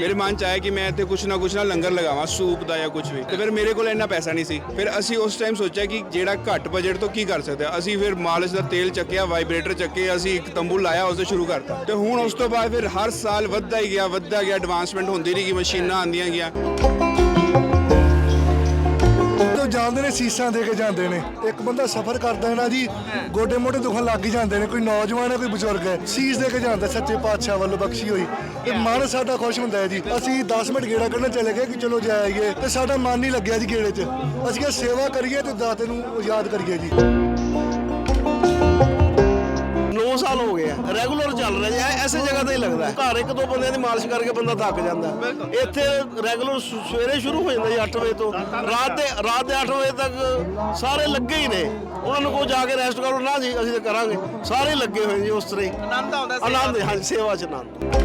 ਮੇਰੇ ਮਨ ਚ ਆਇਆ ਕਿ ਮੈਂ ਇੱਥੇ ਕੁਛ ਨਾ ਕੁਛ ਨਾ ਲੰਗਰ ਲਗਾਵਾਂ, ਸੂਪ ਦਾ ਜਾਂ ਕੁਛ ਵੀ। ਤੇ ਫਿਰ ਮੇਰੇ ਕੋਲ ਇੰਨਾ ਪੈਸਾ ਨਹੀਂ ਸੀ। ਫਿਰ ਅਸੀਂ ਉਸ ਟਾਈਮ ਸੋਚਿਆ ਕਿ ਜਿਹੜਾ ਘੱਟ ਬਜਟ ਤੋਂ ਕੀ ਕਰ ਸਕਦੇ ਆ। ਅਸੀਂ ਫਿਰ ਮਾਲਿਸ਼ ਦਾ ਤੇਲ ਚੱਕਿਆ ਵਾਈਬ੍ਰੇਟਰ ਚੱਕੇ, ਅਸੀਂ ਇੱਕ ਤੰਬੂ ਲਾਇਆ, ਉਸ ਤੋਂ ਸ਼ੁਰੂ ਕਰਤਾ। ਤੇ ਹੁਣ ਉਸ ਤੋਂ ਬਾਅਦ ਫਿਰ ਹਰ ਸਾਲ ਵੱਧਦਾ ਹੀ ਗਿਆ, ਵੱਧਦਾ ਗਿਆ ਐਡਵਾਂਸਮੈਂਟ ਹੁੰਦੀ ਰਹੀ ਗਈ ਮਸ਼ੀਨਾਂ ਆਉਂਦੀਆਂ ਗਿਆ ਤੋਂ ਜਾਂਦੇ ਨੇ ਸੀਸਾਂ ਦੇ ਕੇ ਜਾਂਦੇ ਨੇ। ਇੱਕ ਬੰਦਾ ਸਫ਼ਰ ਕਰਦਾ ਹੈ ਨਾ ਜੀ ਗੋਡੇ ਮੋਢੇ ਦੁਖਣ ਲੱਗ ਹੀ ਜਾਂਦੇ ਨੇ। ਕੋਈ ਨੌਜਵਾਨ ਹੈ ਕੋਈ ਬਜ਼ੁਰਗ ਹੈ ਸੀਸ ਦੇ ਕੇ ਜਾਂਦਾ ਸੱਚੇ ਪਾਤਸ਼ਾਹ ਵੱਲੋਂ ਬਖਸ਼ੀ ਹੋਈ। ਤੇ ਮਨ ਸਾਡਾ ਖੁਸ਼ ਹੁੰਦਾ ਹੈ ਜੀ। ਅਸੀਂ 10 ਮਿੰਟ ਗੇੜਾ ਕੱਢਣ ਚਲੇ ਗਏ ਕਿ ਚਲੋ ਜਾਈਏ। ਤੇ ਸਾਡਾ ਮਨ ਨਹੀਂ ਲੱਗਿਆ ਜੀ ਗੇੜੇ 'ਚ। ਅਸੀਂ ਕਿਹਾ ਸੇਵਾ ਕਰੀਏ ਤੇ ਦਾਤੇ ਨੂੰ ਯਾਦ ਕਰੀਏ ਜੀ। 9 ਸਾਲ ਹੋ ਗਏ ਆ। ਰੈਗੂਲਰ ਚੱਲ ਰਿਹਾ ਜੀ। ਐਸੇ ਜਗ੍ਹਾ ਤੇ ਹੀ ਲੱਗਦਾ। ਹੈ। ਘਰ ਇੱਕ ਦੋ ਬੰਦਿਆਂ ਦੀ ਮਾਲਿਸ਼ ਕਰਕੇ ਬੰਦਾ ਥੱਕ ਜਾਂਦਾ। ਹੈ। ਇੱਥੇ ਰੈਗੂਲਰ ਸਵੇਰੇ ਸ਼ੁਰੂ ਹੋ ਜਾਂਦਾ ਜੀ 8 ਵਜੇ ਤੋਂ। ਰਾਤ ਦੇ ਰਾਤ ਦੇ 8 ਵਜੇ ਤੱਕ ਸਾਰੇ ਲੱਗੇ ਹੀ ਨੇ। ਉਹਨਾਂ ਨੂੰ ਕੋ ਜਾ ਕੇ ਰੈਸਟ ਕਰੋ। ਨਾ ਜੀ ਅਸੀਂ ਤਾਂ ਕਰਾਂਗੇ। ਸਾਰੇ ਲੱਗੇ ਹੋਏ ਜੀ ਉਸ ਤਰ੍ਹਾਂ ਹੀ। ਆਨੰਦ ਆਉਂਦਾ ਆਨੰਦ ਹਾਂਜੀ ਸੇਵਾ ਚ ਆਨੰਦ।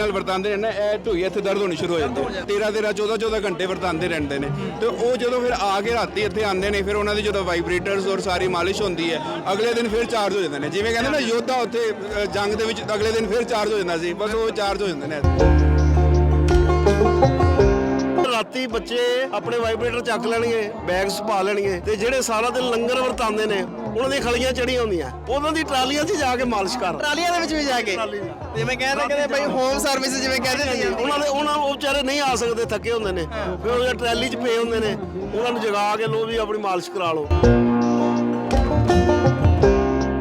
ਨਾਲ ਵਰਤਾਉਂਦੇ ਨੇ ਨਾ ਇਹ ਢੋਈ ਇੱਥੇ ਦਰਦ ਹੋਣੀ ਸ਼ੁਰੂ ਹੋ ਜਾਂਦੀ ਹੈ। 13 13 14 14 ਘੰਟੇ ਵਰਤਾਉਂਦੇ ਰਹਿੰਦੇ ਨੇ। ਤੇ ਉਹ ਜਦੋਂ ਫਿਰ ਆ ਕੇ ਰਾਤੀ ਇੱਥੇ ਆਉਂਦੇ ਨੇ ਫਿਰ ਉਹਨਾਂ ਦੀ ਜਦੋਂ ਵਾਈਬ੍ਰੇਟਰਸ ਔਰ ਸਾਰੀ ਮਾਲਿਸ਼ ਹੁੰਦੀ ਹੈ ਅਗਲੇ ਦਿਨ ਫਿਰ ਚਾਰਜ ਹੋ ਜਾਂਦੇ ਨੇ। ਜਿਵੇਂ ਕਹਿੰਦੇ ਨਾ ਯੋਧਾ ਉੱਥੇ ਅ, ਜੰਗ ਦੇ ਵਿੱਚ ਅਗਲੇ ਦਿਨ ਫਿਰ ਚਾਰਜ ਹੋ ਜਾਂਦਾ ਸੀ ਬਸ ਉਹ ਚਾਰਜ ਹੋ ਜਾਂਦੇ ਨੇ। ਰਾਤੀ ਬੱਚੇ ਆਪਣੇ ਵਾਈਬ੍ਰੇਟਰ ਚੱਕ ਲੈਣਗੇ ਬੈਗਸ ਪਾ ਲੈਣਗੇ ਤੇ ਜਿਹੜੇ ਸਾਰਾ ਦਿਨ ਲੰਗਰ ਵਰਤਾਉਂਦੇ ਨੇ ਉਹਨਾਂ ਦੀਆਂ ਖਲੀਆਂ ਚੜੀਆਂ ਹੁੰਦੀਆਂ। ਉਹਨਾਂ ਦੀ ਟਰਾਲੀਆਂ 'ਚ ਜਾ ਕੇ ਮਾਲਿਸ਼ ਕਰ। ਟਰਾਲੀਆਂ ਦੇ ਵਿੱਚ ਵੀ ਜਾ ਕੇ। ਜਿਵੇਂ ਕਹਿੰਦੇ ਕਹਿੰਦੇ ਭਾਈ ਹੋਮ ਸਰਵਿਸ ਜਿਵੇਂ ਕਹਿੰਦੇ ਨੇ ਉਹਨਾਂ ਦੇ ਉਹਨਾਂ ਉਹ ਵਿਚਾਰੇ ਨਹੀਂ ਆ ਸਕਦੇ ਥੱਕੇ ਹੁੰਦੇ ਨੇ। ਫਿਰ ਉਹ ਟਰੈਲੀ 'ਚ ਪਏ ਹੁੰਦੇ ਨੇ ਉਹਨਾਂ ਨੂੰ ਜਗਾ ਕੇ ਲੋ ਵੀ ਆਪਣੀ ਮਾਲਿਸ਼ ਕਰਾ ਲਓ।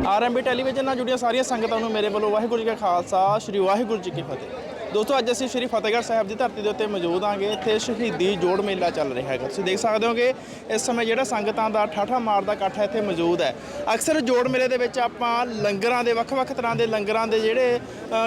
ਆਰਐਮਬੀ ਟੈਲੀਵਿਜ਼ਨ ਨਾਲ ਜੁੜੀਆਂ ਸਾਰੀਆਂ ਸੰਗਤਾਂ ਨੂੰ ਮੇਰੇ ਵੱਲੋਂ ਵਾਹਿਗੁਰੂ ਜੀ ਕਾ ਖਾਲਸਾ ਸ੍ਰੀ ਵਾਹਿਗੁਰੂ ਜੀ ਕੀ ਫਤਿਹ। ਦੋਸਤੋ, ਅੱਜ ਅਸੀਂ ਸ੍ਰੀ ਫਤਿਹਗੜ੍ਹ ਸਾਹਿਬ ਦੀ ਧਰਤੀ ਦੇ ਉੱਤੇ ਮੌਜੂਦ ਆਂਗੇ। ਇੱਥੇ ਸ਼ਹੀਦੀ ਜੋੜ ਮੇਲਾ ਚੱਲ ਰਿਹਾ ਹੈਗਾ। ਤੁਸੀਂ ਦੇਖ ਸਕਦੇ ਹੋਗੇ, ਇਸ ਸਮੇਂ ਜਿਹੜਾ ਸੰਗਤਾਂ ਦਾ ਠਾਠਾ ਮਾਰਦਾ ਇਕੱਠ ਇੱਥੇ ਮੌਜੂਦ ਹੈ। ਅਕਸਰ ਜੋੜ ਮੇਲੇ ਦੇ ਵਿੱਚ ਆਪਾਂ ਲੰਗਰਾਂ ਦੇ, ਵੱਖ-ਵੱਖ ਤਰ੍ਹਾਂ ਦੇ ਲੰਗਰਾਂ ਦੇ ਜਿਹੜੇ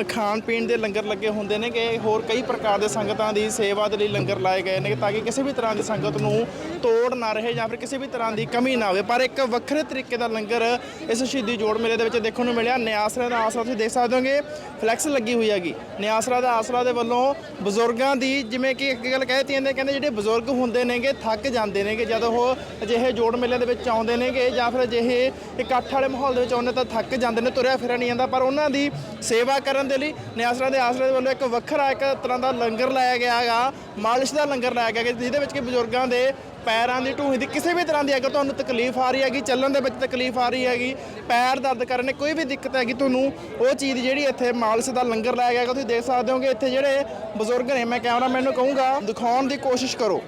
ਖਾਣ ਪੀਣ ਦੇ ਲੰਗਰ ਲੱਗੇ ਹੁੰਦੇ ਨੇ ਕਿ ਹੋਰ ਕਈ ਪ੍ਰਕਾਰ ਦੇ ਸੰਗਤਾਂ ਦੀ ਸੇਵਾ ਦੇ ਲਈ ਲੰਗਰ ਲਾਏ ਗਏ ਨੇ ਤਾਂ ਕਿ ਕਿਸੇ ਵੀ ਤਰ੍ਹਾਂ ਦੀ ਸੰਗਤ ਨੂੰ ਤੋੜ ਨਾ ਰਹੇ ਜਾਂ ਫਿਰ ਕਿਸੇ ਵੀ ਤਰ੍ਹਾਂ ਦੀ ਕਮੀ ਨਾ ਹੋਵੇ। ਪਰ ਇੱਕ ਵੱਖਰੇ ਤਰੀਕੇ ਦਾ ਲੰਗਰ ਇਸ ਸ਼ਹੀਦੀ ਜੋੜ ਮੇਲੇ ਦੇ ਵਿੱਚ ਦੇਖਣ ਨੂੰ ਮਿਲਿਆ। ਨਿਆਸਰਾ ਦਾ ਆਸਰਾ ਤੁਸੀਂ ਦੇਖ ਸਕਦੇ ਹੋਗੇ। ਫਲੈਕਸ ਲੱਗੀ ਹੋਈ ਹੈਗੀ। ਨਿਆਸਰਾ ਦਾ ਆਸਰਾ ਦੇ ਵੱਲੋਂ ਬਜ਼ੁਰਗਾਂ ਦੀ, ਜਿਵੇਂ ਕਿ ਇੱਕ ਗੱਲ ਕਹਿਤੀ ਜਾਂਦੇ ਕਹਿੰਦੇ ਜਿਹੜੇ ਬਜ਼ੁਰਗ ਹੁੰਦੇ ਨੇਗੇ, ਥੱਕ ਜਾਂਦੇ ਨੇਗੇ, ਜਦੋਂ ਉਹ ਅਜਿਹੇ ਜੋੜ ਮੇਲੇ ਦੇ ਵਿੱਚ ਆਉਂਦੇ ਨੇਗੇ ਜਾਂ ਫਿਰ ਅਜਿਹੇ ਇਕੱਠ ਵਾਲੇ ਮਾਹੌਲ ਦੇ ਵਿੱਚ ਆਉਂਦੇ ਤਾਂ ਥੱਕ ਜਾਂਦੇ ਨੇ, ਤੁਰਿਆ ਫਿਰਿਆ ਨਹੀਂ ਜਾਂਦਾ, ਪਰ ਉਹਨਾਂ ਦੀ ਸੇਵਾ ਕਰਨ ਦੇ ਲਈ ਨਿਆਸਰਾ ਦੇ ਆਸਰੇ ਦੇ ਵੱਲੋਂ ਇੱਕ ਵੱਖਰਾ ਇੱਕ ਤਰ੍ਹਾਂ ਦਾ ਲੰਗਰ ਲਾਇਆ ਗਿਆ ਹੈਗਾ, ਮਾਲਿਸ਼ ਦਾ ਲੰਗਰ ਲਾਇਆ ਗਿਆ ਜਿਹਦੇ ਵਿੱਚ ਕਿ ਬਜ਼ੁਰਗਾਂ ਦੇ ਪੈਰਾਂ ਦੀ ਢੂਹੀ ਦੀ ਕਿਸੇ ਵੀ ਤਰ੍ਹਾਂ ਦੀ ਅਗਰ ਤੁਹਾਨੂੰ ਤਕਲੀਫ ਆ ਰਹੀ ਹੈਗੀ, ਚੱਲਣ ਦੇ ਵਿੱਚ ਤਕਲੀਫ ਆ ਰਹੀ ਹੈਗੀ, ਪੈਰ ਦਰਦ ਕਰਨ ਨੇ ਕੋਈ ਵੀ ਦਿੱਕਤ ਹੈਗੀ, ਤੁਹਾਨੂੰ ਉਹ ਚੀਜ਼ ਜਿਹੜੀ ਇੱਥੇ ਮਾਲਸ ਦਾ ਲੰਗਰ ਲਾਇਆ ਗਿਆ, ਤੁਸੀਂ ਦੇਖ ਸਕਦੇ ਹੋਗੇ, ਇੱਥੇ ਜਿਹੜੇ ਬਜ਼ੁਰਗ ਨੇ, ਮੈਂ ਕੈਮਰਾਮੈਨ ਨੂੰ ਕਹੂੰਗਾ, ਦਿਖਾਉਣ ਦੀ ਕੋਸ਼ਿਸ਼ ਕਰੋ।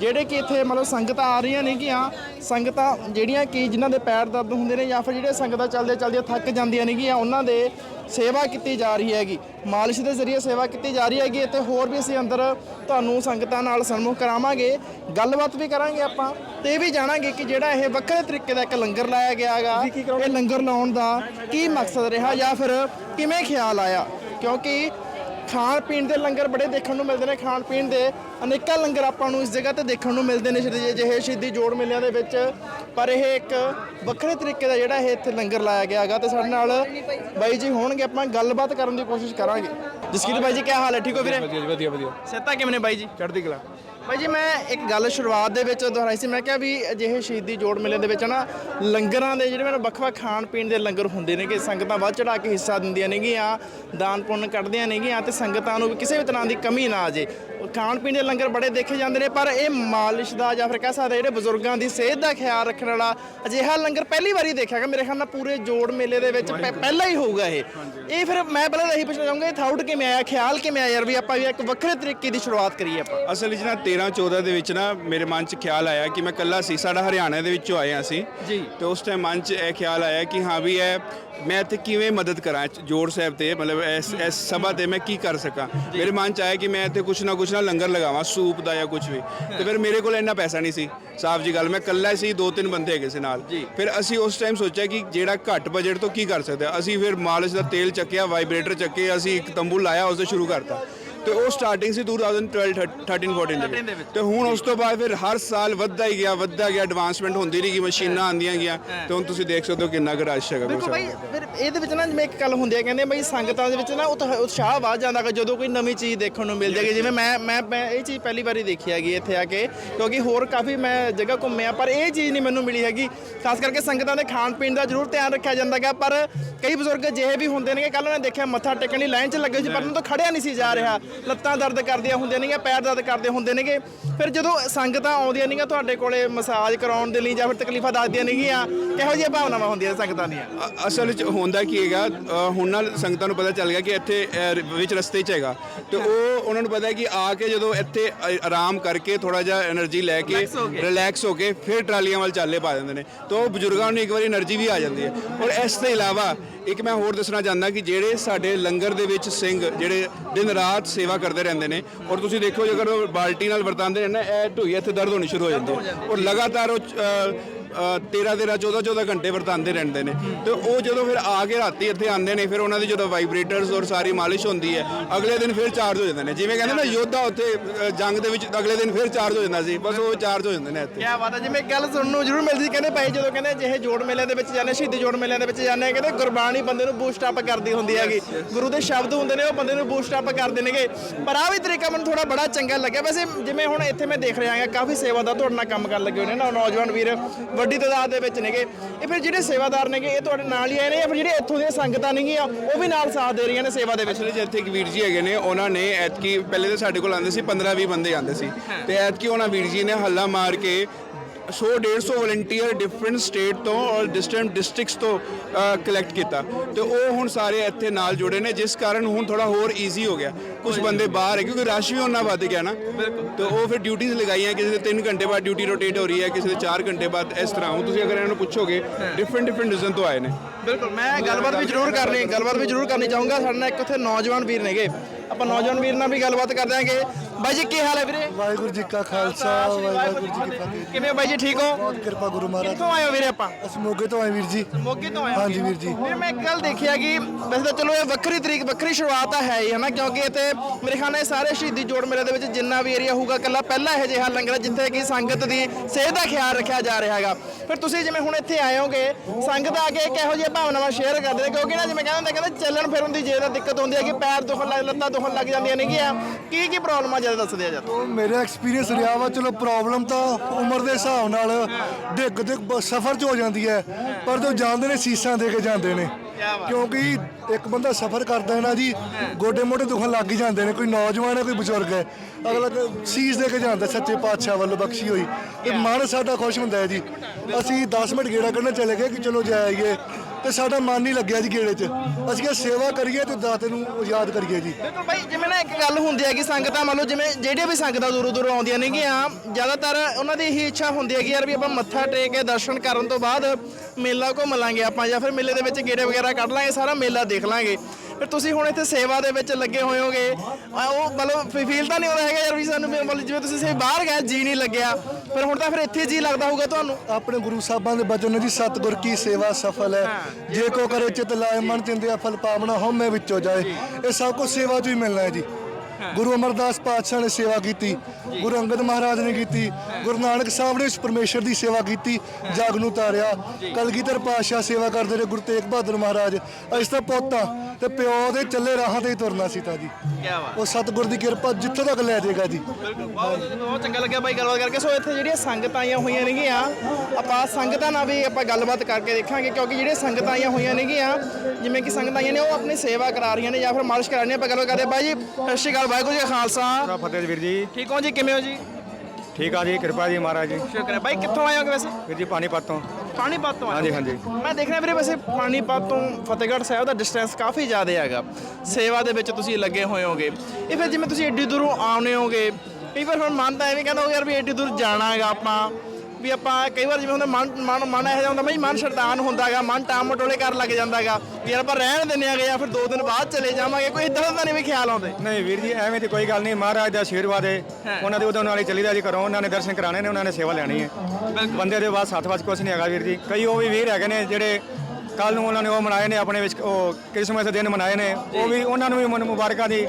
ਜਿਹੜੇ ਕਿ ਇੱਥੇ ਮਤਲਬ ਸੰਗਤਾਂ ਆ ਰਹੀਆਂ ਨੇਗੀਆਂ ਸੰਗਤਾਂ ਜਿਹੜੀਆਂ ਕਿ ਜਿਨ੍ਹਾਂ ਦੇ ਪੈਰ ਦਰਦ ਹੁੰਦੇ ਨੇ ਜਾਂ ਫਿਰ ਜਿਹੜੇ ਸੰਗਤਾਂ ਚੱਲਦੇ ਚੱਲਦੇ ਥੱਕ ਜਾਂਦੀਆਂ ਨੇਗੀਆਂ ਉਹਨਾਂ ਦੇ ਸੇਵਾ ਕੀਤੀ ਜਾ ਰਹੀ ਹੈਗੀ। ਮਾਲਿਸ਼ ਦੇ ਜ਼ਰੀਏ ਸੇਵਾ ਕੀਤੀ ਜਾ ਰਹੀ ਹੈਗੀ ਇੱਥੇ ਹੋਰ ਵੀ ਅਸੀਂ ਅੰਦਰ ਤੁਹਾਨੂੰ ਸੰਗਤਾਂ ਨਾਲ ਸਨਮੁਖ ਕਰਾਵਾਂਗੇ। ਗੱਲਬਾਤ ਵੀ ਕਰਾਂਗੇ ਆਪਾਂ ਤੇ ਇਹ ਵੀ ਜਾਣਾਂਗੇ ਕਿ ਜਿਹੜਾ ਇਹ ਵੱਖਰੇ ਤਰੀਕੇ ਦਾ ਇੱਕ ਲੰਗਰ ਲਾਇਆ ਗਿਆ ਹੈਗਾ। ਇਹ ਲੰਗਰ ਲਾਉਣ ਦਾ ਕੀ ਮਕਸਦ ਰਿਹਾ ਜਾਂ ਫਿਰ ਕਿਵੇਂ ਖਿਆਲ ਆਇਆ? ਕਿਉਂਕਿ ਖਾਣ ਪੀਣ ਦੇ ਲੰਗਰ ਬੜੇ ਦੇਖਣ ਨੂੰ ਮਿਲਦੇ ਨੇ ਖਾਣ ਪੀਣ ਦੇ ਅਨੇਕਾਂ ਲੰਗਰ ਆਪਾਂ ਨੂੰ ਇਸ ਜਗ੍ਹਾ ਤੇ ਦੇਖਣ ਨੂੰ ਮਿਲਦੇ ਨੇ ਸ਼੍ਰੀ ਜਿਹੇ ਸ਼ਹੀਦੀ ਜੋੜ ਮੇਲਿਆਂ ਦੇ ਵਿੱਚ। ਪਰ ਇਹ ਇੱਕ ਵੱਖਰੇ ਤਰੀਕੇ ਦਾ ਜਿਹੜਾ ਇਹ ਇੱਥੇ ਲੰਗਰ ਲਾਇਆ ਗਿਆ ਹੈਗਾ ਤੇ ਸਾਡੇ ਨਾਲ ਬਾਈ ਜੀ ਹੋਣਗੇ ਆਪਾਂ ਗੱਲਬਾਤ ਕਰਨ ਦੀ ਕੋਸ਼ਿਸ਼ ਕਰਾਂਗੇ। ਜਸਕੀਰ ਬਾਈ ਜੀ ਕੀ ਹਾਲ ਹੈ? ਠੀਕ ਹੋ ਵੀਰੇ? ਵਧੀਆ ਵਧੀਆ ਵਧੀਆ। ਸਿਹਤਾਂ ਕਿਵੇਂ ਨੇ ਬਾਈ ਜੀ? ਚੜ੍ਹਦੀ ਕਲਾ। ਬਾਈ ਜੀ, ਮੈਂ ਇੱਕ ਗੱਲ ਸ਼ੁਰੂਆਤ ਦੇ ਵਿੱਚ ਦੁਹਰਾਈ ਸੀ। ਮੈਂ ਕਿਹਾ ਵੀ ਅਜਿਹੇ ਸ਼ਹੀਦੀ ਜੋੜ ਮੇਲੇ ਦੇ ਵਿੱਚ ਨਾ ਲੰਗਰਾਂ ਦੇ ਜਿਹੜੇ ਮੈਨੂੰ ਵੱਖ-ਵੱਖ ਖਾਣ ਪੀਣ ਦੇ ਲੰਗਰ ਹੁੰਦੇ ਨੇ ਕਿ ਸੰਗਤਾਂ ਵੱਧ ਚੜਾ ਕੇ ਹਿੱਸਾ ਦਿੰਦੀਆਂ ਨੇਗੀਆਂ, ਦਾਨ ਪੁੰਨ ਕੱਢਦੀਆਂ ਨੇਗੀਆਂ ਤੇ ਸੰਗਤਾਂ ਨੂੰ ਵੀ ਕਿਸੇ ਵੀ ਤਰ੍ਹਾਂ ਦੀ ਕਮੀ ਨਾ ਆ ਜੇ। ਖਾਣ ਪੀਣ ਦੇ ਲੰਗਰ ਬੜੇ ਦੇਖੇ ਜਾਂਦੇ ਨੇ, ਪਰ ਇਹ ਮਾਲਿਸ਼ ਦਾ ਜਾਂ ਫਿਰ ਕਹਿ ਸਕਦੇ ਜਿਹੜੇ ਬਜ਼ੁਰਗਾਂ ਦੀ ਸਿਹਤ ਦਾ ਖਿਆਲ ਰੱਖਣ ਵਾਲਾ ਅਜਿਹਾ ਲੰਗਰ ਪਹਿਲੀ ਵਾਰੀ ਦੇਖਿਆ ਗਾ ਮੇਰੇ ਖਿਆਲ ਨਾਲ ਪੂਰੇ ਜੋੜ ਮੇਲੇ ਦੇ ਵਿੱਚ ਪਹਿ- ਪਹਿਲਾਂ ਹੀ ਹੋਊਗਾ ਇਹ। ਇਹ ਫਿਰ ਮੈਂ ਪਹਿਲਾਂ ਤਾਂ ਇਹੀ ਪੁੱਛਣਾ ਚਾਹੂੰਗਾ, ਇਹ ਥਾਊਟ ਕਿਵੇਂ ਆਇਆ, ਖਿਆਲ ਕਿਵੇਂ ਆਇਆ ਯਾਰ ਵੀ ਆਪਾਂ ਵੀ ਇੱਕ ਵੱਖਰੇ ਤਰੀਕੇ ਦੀ ਸ਼ੁਰੂਆਤ ਕਰੀਏ ਆਪਾਂ? ਅਸਲ ਵਿੱਚ ਨਾ 13 14 ਦੇ ਵਿੱਚ ਨਾ ਮੇਰੇ ਮਨ 'ਚ ਖਿਆਲ ਆਇਆ ਕਿ ਮੈਂ ਕੱਲਾ ਸੀ ਸਾਡਾ ਹਰਿਆਣਾ ਦੇ ਵਿੱਚੋਂ ਆਏ ਹਾਂ ਅਸੀਂ ਜੀ। ਤੇ ਉਸ ਟਾਈਮ ਮਨ 'ਚ ਇਹ ਖਿਆਲ ਆਇਆ ਕਿ ਹਾਂ ਵੀ ਇਹ ਮੈਂ ਇੱਥੇ ਕਿਵੇਂ ਮਦਦ ਕਰਾਂ ਜੋੜ ਸਾਹਿਬ ਤੇ ਮਤਲਬ ਇਸ ਇਸ ਸਭਾ ਤੇ ਮੈਂ ਕੀ ਕਰ ਸਕਾਂ। ਮੇਰੇ ਮਨ 'ਚ ਆਇਆ ਕਿ ਮੈਂ ਇੱਥੇ ਕੁਛ ਨਾ ਕੁਛ ਨਾ ਲੰਗਰ ਲਗਾਵਾਂ ਸੂਪ ਦਾ ਜਾਂ ਕੁਛ ਵੀ। ਤੇ ਫਿਰ ਮੇਰੇ ਕੋਲ ਇੰਨਾ ਪੈਸਾ ਨਹੀਂ ਸੀ। ਸਾਫ਼ ਜੀ ਗੱਲ ਮੈਂ ਕੱਲਾ ਸੀ ਦੋ ਤਿੰਨ ਬੰਦੇ ਹੈਗੇ ਸੀ ਨਾਲ। ਫਿਰ ਅਸੀਂ ਉਸ ਟਾਈਮ ਸੋਚਿਆ ਕਿ ਜਿਹੜਾ ਘੱਟ ਬਜਟ ਤੋਂ ਕੀ ਕਰ ਸਕਦੇ ਆ? ਅਸੀਂ ਫਿਰ ਮਾਲਿਸ਼ ਦਾ ਤੇਲ ਚੱਕਿਆ ਵਾਈਬ੍ਰੇਟਰ ਚੱਕੇ ਅਸੀਂ ਇੱਕ ਤੰਬੂ ਲਾਇਆ ਉਸ ਤੋਂ ਸ਼ੁਰੂ ਕਰਤਾ। ਤੇ ਉਹ ਸਟਾਰਟਿੰਗ ਸੀ 2012 13 14 ਦੇ ਵਿੱਚ। ਤੇ ਹੁਣ ਉਸ ਤੋਂ ਬਾਅਦ ਫਿਰ ਹਰ ਸਾਲ ਵੱਧਦਾ ਹੀ ਗਿਆ ਵੱਧਦਾ ਗਿਆ ਐਡਵਾਂਸਮੈਂਟ ਹੁੰਦੀ ਰਹੀ ਗਈ ਮਸ਼ੀਨਾਂ ਆਂਦੀਆਂ ਗਿਆ ਤੇ ਹੁਣ ਤੁਸੀਂ ਦੇਖ ਸਕਦੇ ਹੋ ਕਿੰਨਾ ਕੁ ਰਸ਼ ਹੈਗਾ ਬਿਲਕੁਲ ਬਾਈ ਫਿਰ ਇਹਦੇ ਵਿੱਚ ਨਾ ਜਿਵੇਂ ਇੱਕ ਗੱਲ ਹੁੰਦੀ ਹੈ ਕਹਿੰਦੇ ਬਈ ਸੰਗਤਾਂ ਦੇ ਵਿੱਚ ਨਾ ਉਤ- ਉਤਸ਼ਾਹ ਵੱਧ ਜਾਂਦਾ ਗਾ ਜਦੋਂ ਕੋਈ ਨਵੀਂ ਚੀਜ਼ ਦੇਖਣ ਨੂੰ ਮਿਲ ਜਾਏਗੀ ਜਿਵੇਂ ਮੈਂ ਮੈਂ ਮੈਂ ਇਹ ਚੀਜ਼ ਪਹਿਲੀ ਵਾਰੀ ਦੇਖੀ ਹੈਗੀ ਇੱਥੇ ਆ ਕੇ ਕਿਉਂਕਿ ਹੋਰ ਕਾਫੀ ਮੈਂ ਜਗ੍ਹਾ ਘੁੰਮਿਆ ਪਰ ਇਹ ਚੀਜ਼ ਨਹੀਂ ਮੈਨੂੰ ਮਿਲੀ ਹੈਗੀ। ਖਾਸ ਕਰਕੇ ਸੰਗਤਾਂ ਦੇ ਖਾਣ ਪੀਣ ਦਾ ਜ਼ਰੂਰ ਧਿਆਨ ਰੱਖਿਆ ਜਾਂਦਾ ਗਾ ਪਰ ਕਈ ਬਜ਼ੁਰਗ ਅਜਿਹੇ ਵੀ ਹੁੰਦੇ ਨੇ ਕੱਲ ਉਹਨੇ ਦੇਖਿਆ ਮੱਥਾ ਟੇਕਣ ਲਈ ਲਾਈਨ 'ਚ ਲੱਗੇ ਸੀ ਪਰ ਉਹਨਾਂ ਤੋਂ ਖੜਿਆ ਨਹੀਂ ਸੀ ਜਾ ਰਿਹਾ। ਲੱਤਾਂ ਦਰਦ ਕਰਦੀਆਂ ਹੁੰਦੀਆਂ ਨੇਗੀਆਂ ਪੈਰ ਦਰਦ ਕਰਦੇ ਹੁੰਦੇ ਨੇਗੇ। ਫਿਰ ਜਦੋਂ ਸੰਗਤਾਂ ਆਉਂਦੀਆਂ ਨੇਗੀਆਂ ਤੁਹਾਡੇ ਕੋਲੇ ਮਸਾਜ ਕਰਾਉਣ ਦੇ ਲਈ ਜਾਂ ਫਿਰ ਤਕਲੀਫਾਂ ਦੱਸਦੀਆਂ ਨੇਗੀਆਂ ਕਿਹੋ ਜਿਹੀਆਂ ਭਾਵਨਾਵਾਂ ਹੁੰਦੀਆਂ ਸੰਗਤਾਂ ਦੀਆਂ? ਅਸਲ ਵਿੱਚ ਹੁੰਦਾ ਕੀ ਹੈਗਾ ਹੁਣ ਨਾਲ ਸੰਗਤਾਂ ਨੂੰ ਪਤਾ ਚੱਲ ਗਿਆ ਕਿ ਇੱਥੇ ਵਿੱਚ ਰਸਤੇ 'ਚ ਹੈਗਾ। ਤੇ ਉਹ ਉਹਨਾਂ ਨੂੰ ਪਤਾ ਹੈ ਕਿ ਆ ਕੇ ਜਦੋਂ ਇੱਥੇ ਆਰਾਮ ਕਰਕੇ ਥੋੜਾ ਜਿਹਾ એનર્ਜੀ ਲੈ ਕੇ ਰਿਲੈਕਸ ਹੋ ਕੇ ਫਿਰ ਟਰਾਲੀਆਂ ਵੱਲ ਚਾਲੇ ਪਾ ਜਾਂਦੇ ਨੇ। ਤਾਂ ਉਹ ਬਜ਼ੁਰਗਾਂ ਨੂੰ ਇੱਕ ਵਾਰੀ એનર્ਜੀ ਵੀ ਆ ਜਾਂਦੀ ਹੈ। ਔਰ ਇਸ ਤੋਂ ਇਲਾਵਾ ਇੱਕ ਮੈਂ ਹੋਰ ਦੱਸਣਾ ਚਾਹੁੰਦਾ ਕਿ ਜਿਹੜੇ ਸਾਡੇ ਲੰਗਰ ਦੇ ਵਿੱਚ ਸਿੰਘ ਜਿਹੜੇ ਦਿਨ ਰਾਤ ਸੇਵਾ ਕਰਦੇ ਰਹਿੰਦੇ ਨੇ। ਔਰ ਤੁਸੀਂ ਦੇਖੋ ਜੇਕਰ ਉਹ ਬਾਲਟੀ ਨਾਲ ਵਰਤਾਂਦੇ ਨੇ ਨਾ, ਇਹ ਢੋਈ ਇੱਥੇ ਦਰਦ ਹੋਣੀ ਸ਼ੁਰੂ ਹੋ ਜਾਂਦੀ ਹੈ। ਔਰ ਲਗਾਤਾਰ ਉਹ 13 13 14 14 ਘੰਟੇ ਵਰਤਾਂਦੇ ਰਹਿੰਦੇ ਨੇ। ਤੇ ਉਹ ਜਦੋਂ ਫਿਰ ਆ ਕੇ ਰਾਤੀ ਇੱਥੇ ਆਉਂਦੇ ਨੇ ਫਿਰ ਉਹਨਾਂ ਦੀ ਜਦੋਂ ਵਾਈਬ੍ਰੇਟਰਸ ਔਰ ਸਾਰੀ ਮਾਲਿਸ਼ ਹੁੰਦੀ ਹੈ ਅਗਲੇ ਦਿਨ ਫਿਰ ਚਾਰਜ ਹੋ ਜਾਂਦੇ ਨੇ। ਜਿਵੇਂ ਕਹਿੰਦੇ ਨਾ ਯੋਧਾ ਉੱਥੇ ਜੰਗ ਦੇ ਵਿੱਚ ਅਗਲੇ ਦਿਨ ਫਿਰ ਚਾਰਜ ਹੋ ਜਾਂਦਾ ਸੀ ਬਸ ਉਹ ਚਾਰਜ ਹੋ ਜਾਂਦੇ ਨੇ ਇੱਥੇ। ਕਿਆ ਬਾਤ ਹੈ ਜਿਵੇਂ ਗੱਲ ਸੁਣਨ ਨੂੰ ਜ਼ਰੂਰ ਮਿਲਦੀ ਸੀ, ਕਹਿੰਦੇ ਭਾਈ ਜਦੋਂ ਕਹਿੰਦੇ ਜਿਹੇ ਜੋੜ ਮੇਲਿਆਂ ਦੇ ਵਿੱਚ ਜਾਂਦੇ ਸ਼ਹੀਦੀ ਜੋੜ ਮੇਲਿਆਂ ਦੇ ਵਿੱਚ ਜਾਂਦੇ ਕਹਿੰਦੇ ਗੁਰਬਾਣੀ ਬੰਦੇ ਨੂੰ ਬੂਸਟ ਅਪ ਕਰਦੀ ਹੁੰਦੀ ਹੈਗੀ। ਗੁਰੂ ਦੇ ਸ਼ਬਦ ਹੁੰਦੇ ਨੇ ਉਹ ਬੰਦੇ ਨੂੰ ਬੂਸਟ ਅਪ ਕਰਦੇ ਨੇਗੇ। ਪਰ ਆ ਵੀ ਤਰੀਕਾ ਮੈਨੂੰ ਥੋੜਾ ਬੜਾ ਚੰਗਾ ਲੱਗਿਆ। ਵੈਸੇ ਜਿਵੇਂ ਹੁਣ ਇੱਥੇ ਮੈਂ ਦੇਖ ਰਿਹਾ ਹਾਂ ਕਾਫੀ ਸੇਵਾਦਾਰ ਤੁਹਾਡੇ ਨਾਲ ਕੰਮ ਕਰਨ ਲੱਗੇ ਹੋਏ ਨੇ ਨਾ ਨੌਜਵਾਨ ਵੀਰ। ਵੱਡੀ ਤਾਦਾਦ ਦੇ ਵਿੱਚ ਨੇਗੇ। ਇਹ ਫਿਰ ਜਿਹੜੇ ਸੇਵਾਦਾਰ ਨੇਗੇ ਇਹ ਤੁਹਾਡੇ ਨਾਲ ਹੀ ਆਏ ਨੇ ਜਾਂ ਫਿਰ ਜਿਹੜੇ ਇੱਥੋਂ ਦੀਆਂ ਸੰਗਤਾਂ ਨੇਗੀਆਂ ਉਹ ਵੀ ਨਾਲ ਸਾਥ ਦੇ ਰਹੀਆਂ ਨੇ ਸੇਵਾ ਦੇ ਵਿੱਚ? 'ਚ ਇੱਥੇ ਇੱਕ ਵੀਰ ਜੀ ਹੈਗੇ ਨੇ ਉਹਨਾਂ ਨੇ ਐਤਕੀ ਪਹਿਲੇ ਤਾਂ ਸਾਡੇ ਕੋਲ ਆਉਂਦੇ ਸੀ 15 20 ਬੰਦੇ ਆਉਂਦੇ ਸੀ। ਤੇ ਐਤਕੀ ਉਹਨਾਂ ਵੀਰ ਜੀ ਨੇ ਹੱਲਾ ਮਾਰ ਕੇ 100 150 ਵਲੰਟੀਅਰ ਡਿਫਰੈਂਟ ਸਟੇਟ ਤੋਂ ਔਰ ਡਿਸਟੈਂਟ ਡਿਸਟ੍ਰਿਕਟਸ ਤੋਂ ਕਲੈਕਟ ਕੀਤਾ। ਤੇ ਉਹ ਹੁਣ ਸਾਰੇ ਇੱਥੇ ਨਾਲ ਜੁੜੇ ਨੇ ਜਿਸ ਕਾਰਨ ਹੁਣ ਥੋੜਾ ਹੋਰ ਈਜ਼ੀ ਹੋ ਗਿਆ। ਕੁਝ ਬੰਦੇ ਬਾਹਰ ਹੈ ਕਿਉਂਕਿ ਰਸ਼ ਵੀ ਉਹਨਾਂ ਵੱਧ ਗਿਆ ਨਾ। ਤੇ ਉਹ ਫਿਰ ਡਿਊਟੀਆਂ ਲਗਾਈਆਂ ਕਿਸੇ ਦੇ 3 ਘੰਟੇ ਬਾਅਦ ਡਿਊਟੀ ਰੋਟੇਟ ਹੋ ਰਹੀ ਹੈ ਕਿਸੇ ਦੇ 4 ਘੰਟੇ ਬਾਅਦ ਇਸ ਤਰ੍ਹਾਂ। ਹੁਣ ਤੁਸੀਂ ਅਗਰ ਇਹਨਾਂ ਨੂੰ ਪੁੱਛੋਗੇ ਡਿਫਰੈਂਟ ਡਿਫਰੈਂਟ ਰੀਜ਼ਨ ਤੋਂ ਆਏ ਨੇ। ਬਿਲਕੁਲ ਮੈਂ ਗੱਲਬਾਤ ਵੀ ਜ਼ਰੂਰ ਕਰਨੀ ਗੱਲਬਾਤ ਵੀ ਜ਼ਰੂਰ ਕਰਨੀ ਚਾਹੂੰਗਾ। ਸਾਡੇ ਨਾਲ ਇੱਕ ਉੱਥੇ ਨੌਜਵਾਨ ਵੀਰ ਨੇਗੇ। ਆਪਾਂ ਨੌਜਵਾਨ ਵੀਰ ਨਾਲ ਵੀ ਗੱਲਬਾਤ ਕਰ ਦਿਆਂਗੇ। ਬਾਈ ਜੀ ਕੀ ਹਾਲ ਹੈ ਵੀਰੇ? ਵਾਹਿਗੁਰੂ ਜੀ ਕਾ ਖਾਲਸਾ ਵਾਹਿਗੁਰੂ ਜੀ ਕੀ ਫਤਿਹ। ਕਿਵੇਂ ਹੋ ਬਾਈ ਜੀ ਠੀਕ ਹੋ? ਬਹੁਤ ਕਿਰਪਾ ਗੁਰੂ ਮਹਾਰਾਜ ਕਿੱਥੋਂ ਆਏ ਹੋ ਵੀਰੇ ਆਪਾਂ? ਅਸੀਂ ਮੋਗੇ ਤੋਂ ਆਏ ਵੀਰ ਜੀ। ਮੋਗੇ ਤੋਂ ਆਏ ਹੋ? ਹਾਂਜੀ ਵੀਰ ਜੀ। ਵੀਰ ਮੈਂ ਇੱਕ ਗੱਲ ਦੇਖਿਆ ਕਿ ਵੈਸੇ ਤਾਂ ਚਲੋ ਇਹ ਵੱਖਰੀ ਤਰੀਕ ਵੱਖਰੀ ਸ਼ੁਰੂਆਤ ਤਾਂ ਹੈ ਹੀ ਹੈ ਨਾ ਕਿਉਂਕਿ ਇੱਥੇ ਮੇਰੇ ਖਿਆਲ ਨਾਲ ਇਹ ਸਾਰੇ ਸ਼ਹੀਦੀ ਜੋੜ ਮੇਲੇ ਦੇ ਵਿੱਚ ਜਿੰਨਾ ਵੀ ਏਰੀਆ ਹੋਊਗਾ ਕੱਲਾ ਪਹਿਲਾ ਇਹ ਜਿਹਾ ਲੰਗਰ ਹੈ ਜਿੱਥੇ ਕਿ ਸੰਗਤ ਦੀ ਸਿਹਤ ਦਾ ਖਿਆਲ ਰੱਖਿਆ ਜਾ ਰਿਹਾ ਹੈਗਾ। ਫਿਰ ਤੁਸੀਂ ਜਿਵੇਂ ਹੁਣ ਇੱਥੇ ਆਏ ਹੋਗੇ ਸੰਗਤ ਆ ਕੇ ਕਿਹੋ ਜਿਹੀਆਂ ਭਾਵਨਾਵਾਂ ਸ਼ੇਅਰ ਕਰਦੇ ਨੇ ਕਿਉਂਕਿ ਨਾ ਜਿਵੇਂ ਕਹਿੰਦੇ ਹੁੰਦੇ ਕਹਿੰਦੇ ਚੱਲਣ ਫਿਰਨ ਦੀ ਜੇ ਦਾ ਦਿੱਕਤ ਹੁੰਦੀ ਹੈ ਕਿ ਪੈਰ ਦੁਖਣ ਲੱਗ ਲੱਤਾਂ ਦੁਖਣ ਲੱਗ ਜਾਂਦੀਆਂ ਨੇਗੀਆਂ। ਕੀ ਕੀ ਪ੍ਰੋਬਲਮਾਂ ਜ਼ਿਆਦਾ ਦੱਸਦੇ ਆ ਜਦ ਉਹ ਮੇਰਾ ਐਕਸਪੀਰੀਅੰਸ ਰਿਹਾ ਵਾ ਚਲੋ ਪ੍ਰੋਬਲਮ ਤਾਂ ਉਮਰ ਦੇ ਹਿਸਾਬ ਨਾਲ ਡਿੱਗ ਡਿੱਗ ਸਫਰ 'ਚ ਹੋ ਜਾਂਦੀ ਹੈ ਪਰ ਜੋ ਜਾਂਦੇ ਨੇ ਸੀਸਾਂ ਦੇ ਕੇ ਜਾਂਦੇ ਨੇ। ਕਿਉਂਕਿ ਇੱਕ ਬੰਦਾ ਸਫਰ ਕਰਦਾ ਹੈ ਨਾ ਜੀ ਗੋਡੇ ਮੋਢੇ ਦੁਖਣ ਲੱਗ ਹੀ ਜਾਂਦੇ ਨੇ ਕੋਈ ਨੌਜਵਾਨ ਹੈ ਕੋਈ ਬਜ਼ੁਰਗ ਹੈ। ਅਗਲਾ ਸੀਸ ਦੇ ਕੇ ਜਾਂਦਾ ਸੱਚੇ ਪਾਤਸ਼ਾਹ ਵੱਲੋਂ ਬਖਸ਼ੀ ਹੋਈ। ਤੇ ਮਨ ਸਾਡਾ ਖੁਸ਼ ਹੁੰਦਾ ਹੈ ਜੀ। ਅਸੀਂ 10 ਮਿੰਟ ਗੇੜਾ ਕੱਢਣ ਚਲੇ ਗਏ ਕਿ ਚਲੋ ਜਾਈਏ ਤੇ ਸਾਡਾ ਮਨ ਨਹੀਂ ਲੱਗਿਆ ਜੀ ਗੇੜੇ 'ਚ। ਅਸੀਂ ਕਿਹਾ ਸੇਵਾ ਕਰੀਏ ਤੇ ਦਾਤੇ ਨੂੰ ਯਾਦ ਕਰੀਏ ਜੀ। ਬਿਲਕੁਲ ਭਾਈ, ਜਿਵੇਂ ਨਾ ਇੱਕ ਗੱਲ ਹੁੰਦੀ ਹੈ ਕਿ ਸੰਗਤਾਂ ਮੰਨ ਲਓ, ਜਿਵੇਂ ਜਿਹੜੀਆਂ ਵੀ ਸੰਗਤਾਂ ਦੂਰੋਂ ਦੂਰੋਂ ਆਉਂਦੀਆਂ ਨੇਗੀਆਂ, ਜ਼ਿਆਦਾਤਰ ਉਹਨਾਂ ਦੀ ਇਹੀ ਇੱਛਾ ਹੁੰਦੀ ਹੈ ਕਿ ਯਾਰ ਵੀ ਆਪਾਂ ਮੱਥਾ ਟੇਕ ਕੇ ਦਰਸ਼ਨ ਕਰਨ ਤੋਂ ਬਾਅਦ ਮੇਲਾ ਘੁੰਮ ਲਾਂਗੇ ਆਪਾਂ ਜਾਂ ਫਿਰ ਮੇਲੇ ਦੇ ਵਿੱਚ ਗੇੜੇ ਵਗੈਰਾ ਕੱਢ ਲਾਂਗੇ, ਸਾਰਾ ਮੇਲਾ ਦੇਖ ਲਾਂਗੇ। ਫਿਰ ਤੁਸੀਂ ਹੁਣ ਇੱਥੇ ਸੇਵਾ ਦੇ ਵਿੱਚ ਲੱਗੇ ਹੋਏ ਹੋਗੇ ਉਹ ਮਤਲਬ ਫੀਲ ਤਾਂ ਨਹੀਂ ਹੁੰਦਾ ਹੈਗਾ ਯਾਰ ਵੀ ਸਾਨੂੰ ਵੀ ਮਤਲਬ ਜਿਵੇਂ ਤੁਸੀਂ ਸੇ ਬਾਹਰ ਗਏ ਜੀ ਨਹੀਂ ਲੱਗਿਆ। ਫਿਰ ਹੁਣ ਤਾਂ ਫਿਰ ਇੱਥੇ ਜੀ ਲੱਗਦਾ ਹੋਊਗਾ ਤੁਹਾਨੂੰ। ਆਪਣੇ ਗੁਰੂ ਸਾਹਿਬਾਂ ਦੇ ਬਚਨ ਜੀ ਸਤਿਗੁਰ ਕੀ ਸੇਵਾ ਸਫਲ ਹੈ। ਜੇ ਕੋ ਕਰੇ ਚਿਤ ਲਾਏ ਮਨ ਚਿੰਦਿਆ ਫਲ ਪਾਵਨਾ ਹਉਮੈ ਵਿੱਚੋਂ ਜਾਏ। ਇਹ ਸਭ ਕੁਝ ਸੇਵਾ ਤੋਂ ਹੀ ਮਿਲਣਾ ਹੈ ਜੀ। ਗੁਰੂ ਅਮਰਦਾਸ ਪਾਤਸ਼ਾਹ ਨੇ ਸੇਵਾ ਕੀਤੀ ਗੁਰੂ ਅੰਗਦ ਮਹਾਰਾਜ ਨੇ ਕੀਤੀ ਗੁਰੂ ਨਾਨਕ ਸਾਹਿਬ ਨੇ ਇਸ ਪਰਮੇਸ਼ਰ ਦੀ ਸੇਵਾ ਕੀਤੀ ਜਗ ਨੂੰ ਤਾਰਿਆ। ਕਲਗੀਧਰ ਪਾਤਸ਼ਾਹ ਸੇਵਾ ਕਰਦੇ ਰਹੇ ਗੁਰੂ ਤੇਗ ਬਹਾਦਰ ਮਹਾਰਾਜ। ਅਸੀਂ ਤਾਂ ਪੋਤਾ ਤੇ ਪਿਓ ਦੇ ਚੱਲੇ ਰਾਹਾਂ ਤੇ ਹੀ ਤੁਰਨਾ ਸੀ ਤਾਂ ਜੀ। ਉਹ ਸਤਿਗੁਰ ਦੀ ਕਿਰਪਾ ਜਿੱਥੇ ਤੱਕ ਲੈ ਜਾਏਗਾ ਜੀ। ਬਹੁਤ ਚੰਗਾ ਲੱਗਿਆ ਬਾਈ ਗੱਲਬਾਤ ਕਰਕੇ। ਸੋ ਇੱਥੇ ਜਿਹੜੀਆਂ ਸੰਗਤਾਂ ਆਈਆਂ ਹੋਈਆਂ ਨੇਗੀਆਂ ਆਪਾਂ ਸੰਗਤਾਂ ਨਾਲ ਵੀ ਆਪਾਂ ਗੱਲਬਾਤ ਕਰਕੇ ਦੇਖਾਂਗੇ ਕਿਉਂਕਿ ਜਿਹੜੇ ਸੰਗਤਾਂ ਆਈਆਂ ਹੋਈਆਂ ਨੇਗੀਆਂ ਜਿਵੇਂ ਕਿ ਸੰਗਤਾਂ ਆਈਆਂ ਨੇ ਉਹ ਆਪਣੀ ਸੇਵਾ ਕਰਾ ਰਹੀਆਂ ਨੇ ਜਾਂ ਫਿਰ ਮਾਲਿਸ਼ ਕਰਾ ਰਹੀਆਂ ਆਪਾਂ ਗੱਲਬਾਤ ਕਰਦੇ। ਬਾਈ ਜੀ ਸਤਿ ਸ਼੍ਰੀ ਅਕਾਲ ਵਾਹਿਗੁਰੂ ਜੀ ਕਾ ਖਾਲਸਾ। ਫਤਿਹ ਵੀਰ ਜੀ। ਠੀਕ ਹੋ ਜੀ? ਕਿਵੇਂ ਹੋ ਜੀ? ਠੀਕ ਆ ਜੀ ਕਿਰਪਾ ਜੀ ਮਹਾਰਾਜ ਜੀ। ਸ਼ੁਕਰ ਹੈ। ਬਾਈ ਕਿੱਥੋਂ ਆਏ ਹੋਗੇ ਵੈਸੇ? ਵੀਰ ਜੀ ਪਾਣੀਪਤ ਤੋਂ। ਪਾਣੀਪਤ ਤੋਂ ਆਏ ਹਾਂਜੀ, ਹੋ? ਹਾਂਜੀ। ਮੈਂ ਦੇਖ ਰਿਹਾ ਵੀਰੇ ਵੈਸੇ ਪਾਣੀਪਤ ਤੋਂ ਫਤਿਹਗੜ੍ਹ ਸਾਹਿਬ ਦਾ ਡਿਸਟੈਂਸ ਕਾਫੀ ਜ਼ਿਆਦਾ ਹੈਗਾ। ਸੇਵਾ ਦੇ ਵਿੱਚ ਤੁਸੀਂ ਲੱਗੇ ਹੋਏ ਹੋਗੇ। ਇਹ ਫਿਰ ਜਿਵੇਂ ਤੁਸੀਂ ਏਡੀ ਦੂਰੋਂ ਆਉਨੇ ਹੋਗੇ ਕਈ ਵਾਰ ਹੁਣ ਮਨ ਤਾਂ ਐਵੇਂ ਕਹਿੰਦਾ ਹੋ ਯਾਰ ਵੀ ਏਡੀ ਦੂਰ ਜਾਣਾ ਹੈਗਾ ਆਪਾਂ। ਵੀ ਆਪਾਂ ਕਈ ਵਾਰ ਜਿਵੇਂ ਹੁੰਦਾ ਮਨ ਮਨ ਮਨ ਇਹੋ ਜਿਹਾ ਹੁੰਦਾ ਬਈ ਮਨ ਹੁੰਦਾ ਹੈਗਾ ਮਨ ਟਾਮ ਮਟੋਲੇ ਕਰਨ ਲੱਗ ਜਾਂਦਾ ਹੈਗਾ। ਵੀ ਯਾਰ ਆਪਾਂ ਰਹਿਣ ਦਿੰਦੇ ਆਗੇ ਜਾਂ ਫਿਰ ਦੋ ਦਿਨ ਬਾਅਦ ਚਲੇ ਜਾਵਾਂਗੇ ਕੋਈ ਇਦਾਂ ਦਾ ਨਹੀਂ ਵੀ ਖਿਆਲ ਆਉਂਦੇ। ਨਹੀਂ ਵੀਰ ਜੀ ਐਵੇਂ ਦੀ ਕੋਈ ਗੱਲ ਨਹੀਂ ਮਹਾਰਾਜ ਦਾ ਆਸ਼ੀਰਵਾਦ ਹੈ। ਉਹਨਾਂ ਦੇ ਉਦੋਂ ਨਾਲ ਹੀ ਚੱਲੀਦਾ ਜੀ ਘਰੋਂ ਉਹਨਾਂ ਨੇ ਦਰਸ਼ਨ ਕਰਾਣੇ ਨੇ ਉਹਨਾਂ ਨੇ ਸੇਵਾ ਲੈਣੀ ਹੈ ਬੰਦੇ ਦੇ ਬਾਅਦ ਸੱਤ ਵਜ ਕੁਛ ਨਹੀਂ ਹੈਗਾ ਵੀਰ ਜੀ। ਕਈ ਉਹ ਵੀ ਵੀਰ ਹੈਗੇ ਨੇ ਜਿਹੜੇ ਕੱਲ ਨੂੰ ਉਹਨਾਂ ਨੇ ਉਹ ਮਨਾਏ ਨੇ ਆਪਣੇ ਵਿੱਚ ਉਹ ਕ੍ਰਿਸਮਸ ਦੇ ਦਿਨ ਮਨਾਏ ਨੇ। ਉਹ ਵੀ ਉਹਨਾਂ ਨੂੰ ਵੀ ਮਨ- ਮੁਬਾਰਕਾਂ ਦੀ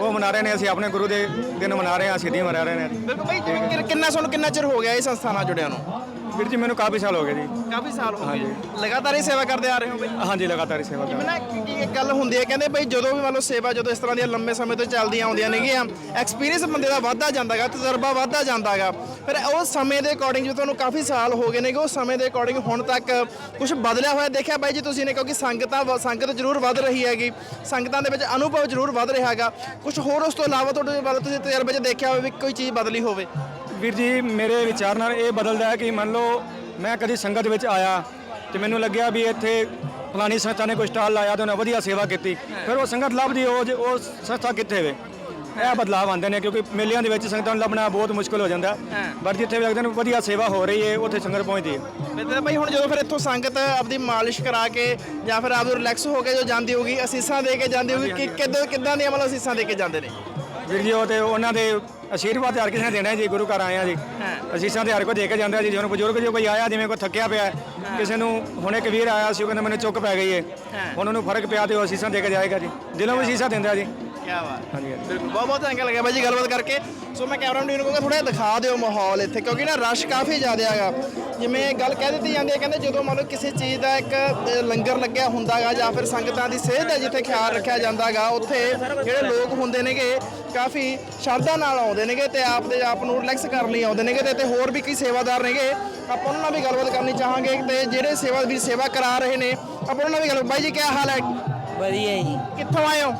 ਉਹ ਮਨਾ ਰਹੇ ਨੇ ਅਸੀਂ ਆਪਣੇ ਗੁਰੂ ਦੇ ਦਿਨ ਮਨਾ ਰਹੇ ਹਾਂ ਸ਼ਹੀਦੀ ਮਨਾ ਰਹੇ ਨੇ। ਬਿਲਕੁਲ ਭਾਈ ਕਿੰਨਾ ਤੁਹਾਨੂੰ ਕਿੰਨਾ ਚਿਰ ਹੋ ਗਿਆ ਇਹ ਸੰਸਥਾ ਨਾਲ ਜੁੜਿਆ ਨੂੰ? ਵੀਰ ਜੀ ਮੈਨੂੰ ਕਾਫੀ ਸਾਲ ਹੋ ਗਏ ਜੀ। ਕਾਫੀ ਸਾਲ ਹੋ ਗਏ। ਲਗਾਤਾਰ ਹੀ ਸੇਵਾ ਕਰਦੇ ਆ ਰਹੇ ਹੋ ਬਈ? ਹਾਂਜੀ ਲਗਾਤਾਰ ਹੀ ਸੇਵਾ ਕਰ ਜਿਵੇਂ ਨਾ ਕੀ- ਕੀ ਇੱਕ ਗੱਲ ਹੁੰਦੀ ਹੈ ਕਹਿੰਦੇ ਬਈ ਜਦੋਂ ਵੀ ਮੰਨ ਲਓ ਸੇਵਾ ਜਦੋਂ ਇਸ ਤਰ੍ਹਾਂ ਦੀਆਂ ਲੰਬੇ ਸਮੇਂ ਤੋਂ ਚੱਲਦੀਆਂ ਆਉਂਦੀਆਂ ਨੇਗੀਆਂ ਐਕਸਪੀਰੀਅੰਸ ਬੰਦੇ ਦਾ ਵੱਧਦਾ ਜਾਂਦਾਗਾ ਤਜਰਬਾ ਵੱਧਦਾ ਜਾਂਦਾਗਾ। ਫਿਰ ਉਹ ਸਮੇਂ ਦੇ ਅਕੋਰਡਿੰਗ ਜੋ ਤੁਹਾਨੂੰ ਕਾਫੀ ਸਾਲ ਹੋ ਗਏ ਨੇਗੇ ਉਹ ਸਮੇਂ ਦੇ ਅਕੋਰਡਿੰਗ ਹੁਣ ਤੱਕ ਕੁਝ ਬਦਲਿਆ ਹੋਇਆ ਦੇਖਿਆ ਬਾਈ ਜੀ ਤੁਸੀਂ ਨੇ ਕਿਉਂਕਿ ਸੰਗਤਾਂ ਸੰਗਤ ਜ਼ਰੂਰ ਵੱਧ ਰਹੀ ਹੈਗੀ। ਸੰਗਤਾਂ ਦੇ ਵਿੱਚ ਅਨੁਭਵ ਜ਼ਰੂਰ ਵੱਧ ਰਿਹਾ ਹੈਗਾ। ਕੁਝ ਹੋਰ ਉਸ ਤੋਂ ਇਲਾਵਾ ਤੁਹਾਡੇ ਵੱਲ ਤੁਸੀਂ ਤਜਰਬੇ 'ਚ ਦੇਖਿਆ ਹੋਵੇ ਵੀ ਕੋਈ ਚੀਜ਼ ਬਦਲੀ ਹੋਵੇ। ਵੀਰ ਜੀ ਮੇਰੇ ਵਿਚਾਰ ਨਾਲ ਇਹ ਬਦਲਦਾ ਹੈ ਕਿ ਮੰਨ ਲਓ ਮੈਂ ਕਦੀ ਸੰਗਤ ਵਿੱਚ ਆਇਆ ਤੇ ਮੈਨੂੰ ਲੱਗਿਆ ਵੀ ਇੱਥੇ ਫਲਾਣੀ ਸੰਸਥਾ ਨੇ ਕੋਈ ਸਟਾਲ ਲਾਇਆ ਤੇ ਉਹਨੇ ਵਧੀਆ ਸੇਵਾ ਕੀਤੀ। ਫਿਰ ਉਹ ਸੰਗਤ ਲੱਭਦੀ ਉਹ ਜ- ਉਹ ਸੰਸਥਾ ਕਿੱਥੇ ਵੇ? ਇਹ ਬਦਲਾਅ ਆਉਂਦੇ ਨੇ ਕਿਉਂਕਿ ਮੇਲਿਆਂ ਦੇ ਵਿੱਚ ਸੰਗਤਾਂ ਨੂੰ ਲੱਭਣਾ ਬਹੁਤ ਮੁਸ਼ਕਲ ਹੋ ਜਾਂਦਾ। ਪਰ ਜਿੱਥੇ ਵੀ ਲੱਗਦੇ ਨੇ ਵਧੀਆ ਸੇਵਾ ਹੋ ਰਹੀ ਹੈ ਉੱਥੇ ਸੰਗਤ ਪਹੁੰਚਦੀ ਹੈ। ਤੇ ਭਾਈ ਹੁਣ ਜਦੋਂ ਫਿਰ ਇੱਥੋਂ ਸੰਗਤ ਆਪਦੀ ਮਾਲਿਸ਼ ਕਰਾ ਕੇ ਜਾਂ ਫਿਰ ਆਪਦੇ ਰਿਲੈਕਸ ਹੋ ਕੇ ਜੋ ਜਾਂਦੀ ਹੋਗੀ ਅਸੀਸਾਂ ਦੇ ਕੇ ਜਾਂਦੀ ਹੋਗੀ ਕਿ ਕਿੱਦਾਂ ਕਿੱਦਾਂ ਦੀਆਂ ਮਤਲਬ ਅਸੀਸਾਂ ਦੇ ਕੇ ਜਾਂਦੇ ਨੇ? ਵੀਰ ਜੀ ਉਹ ਤੇ ਉਹਨਾਂ ਦੇ ਆਸ਼ੀਰਵਾਦ ਹਰ ਕਿਸੇ ਨੇ ਦੇਣਾ ਜੀ ਗੁਰੂ ਘਰ ਆਏ ਆ ਜੀ ਅਸੀਸਾਂ ਤੇ ਹਰ ਕੋਈ ਦੇ ਕੇ ਜਾਂਦਾ ਜੀ ਜਿਵੇਂ ਬਜ਼ੁਰਗ ਜੋ ਕੋਈ ਆਇਆ ਜਿਵੇਂ ਕੋਈ ਥੱਕਿਆ ਪਿਆ ਕਿਸੇ ਨੂੰ ਹੁਣ ਇੱਕ ਵੀਰ ਆਇਆ ਸੀ ਉਹ ਕਹਿੰਦਾ ਮੈਨੂੰ ਚੁੱਕ ਪੈ ਗਈ ਹੈ। ਹੁਣ ਉਹਨੂੰ ਫ਼ਰਕ ਪਿਆ ਤੇ ਉਹ ਅਸੀਸਾਂ ਦੇ ਕੇ ਜਾਏਗਾ ਜੀ। ਦਿਲੋਂ ਵੀ ਅਸੀਸਾਂ ਦਿੰਦਾ ਜੀ। ਕੀ ਬਾਤ ਹਾਂਜੀ ਹਾਂਜੀ। ਬਿਲਕੁਲ ਬਹੁਤ ਬਹੁਤ ਚੰਗਾ ਲੱਗਿਆ ਬਾਈ ਜੀ ਗੱਲਬਾਤ ਕਰਕੇ। ਸੋ ਮੈਂ ਕੈਮਰਾਮੈਨ ਨੂੰ ਕਹੂੰਗਾ ਥੋੜਾ ਦਿਖਾ ਦਿਓ ਮਾਹੌਲ ਇੱਥੇ ਕਿਉਂਕਿ ਨਾ ਰਸ਼ ਕਾਫੀ ਜ਼ਿਆਦਾ ਹੈਗਾ। ਜਿਵੇਂ ਗੱਲ ਕਹਿ ਦਿੱਤੀ ਜਾਂਦੀ ਹੈ ਕਹਿੰਦੇ ਜਦੋਂ ਮੰਨ ਲਓ ਕਿਸੇ ਚੀਜ਼ ਦਾ ਇੱਕ ਅ, ਲੰਗਰ ਲੱਗਿਆ ਹੁੰਦਾਗਾ ਜਾਂ ਫਿਰ ਸੰਗਤਾਂ ਦੀ ਸਿਹਤ ਦਾ ਜਿੱਥੇ ਖਿਆਲ ਰੱਖਿਆ ਜਾਂਦਾਗਾ ਉੱਥੇ ਜਿਹੜੇ ਲੋਕ ਹੁੰਦੇ ਨੇਗੇ ਕਾਫੀ ਸ਼ਰਧਾ ਨਾਲ ਆਉਂਦੇ ਨੇਗੇ ਤੇ ਆਪ ਦੇ ਆਪ ਨੂੰ ਰਿਲੈਕਸ ਕਰਨ ਲਈ ਆਉਂਦੇ ਨੇਗੇ ਤੇ ਇੱਥੇ ਹੋਰ ਵੀ ਕਈ ਸੇਵਾਦਾਰ ਨੇਗੇ। ਆਪਾਂ ਉਹਨਾਂ ਨਾਲ ਵੀ ਗੱਲਬਾਤ ਕਰਨੀ ਚਾਹਾਂਗੇ ਤੇ ਜਿਹੜੇ ਸੇਵਾ ਵੀ ਸੇਵਾ ਕਰਾ ਰਹੇ ਨੇ ਆਪਾਂ ਉਹਨਾਂ ਨਾਲ ਵੀ ਗੱਲ ਬਾਈ ਜੀ ਕੀ ਹਾਲ ਹੈ? ਵਧੀਆ ਜੀ। ਕਿੱਥੋਂ ਆਏ ਹੋ?